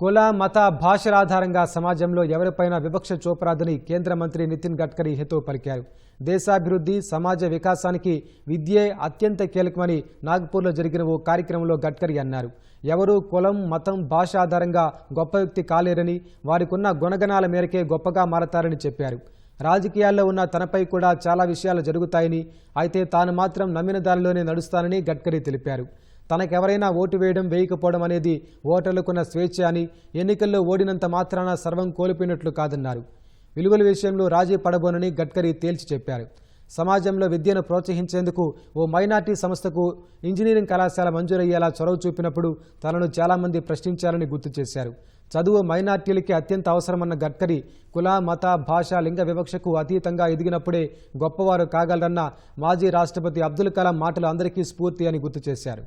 కుల మత భాషల ఆధారంగా సమాజంలో ఎవరిపైనా వివక్ష చూపరాదని కేంద్ర మంత్రి నితిన్ గడ్కరీ హితవు పలికారు. దేశాభివృద్ధి సమాజ వికాసానికి విద్యే అత్యంత కీలకమని నాగ్పూర్లో జరిగిన ఓ కార్యక్రమంలో గడ్కరీ అన్నారు. ఎవరూ కులం మతం భాష ఆధారంగా గొప్ప వ్యక్తి కాలేరని వారికున్న గుణగణాల మేరకే గొప్పగా మారతారని చెప్పారు. రాజకీయాల్లో ఉన్న తనపై కూడా చాలా విషయాలు జరుగుతాయని అయితే తాను మాత్రం నమ్మిన దానిలోనే నడుస్తానని గడ్కరీ తెలిపారు. తనకెవరైనా ఓటు వేయడం వేయకపోవడం అనేది ఓటర్లకున్న స్వేచ్ఛ అని ఎన్నికల్లో ఓడినంత మాత్రాన సర్వం కోల్పోయినట్లు కాదన్నారు. విలువల విషయంలో రాజీ పడబోనని గడ్కరీ తేల్చి చెప్పారు. సమాజంలో విద్యను ప్రోత్సహించేందుకు ఓ మైనార్టీ సంస్థకు ఇంజనీరింగ్ కళాశాల మంజూరయ్యేలా చొరవ చూపినప్పుడు తనను చాలామంది ప్రశ్నించారని గుర్తు చేశారు. చదువు మైనార్టీలకి అత్యంత అవసరమన్న గడ్కరీ కుల మత భాష లింగ వివక్షకు అతీతంగా ఎదిగినప్పుడే గొప్పవారు కాగలరన్న మాజీ రాష్ట్రపతి అబ్దుల్ కలాం మాటలు అందరికీ స్ఫూర్తి అని గుర్తు చేశారు.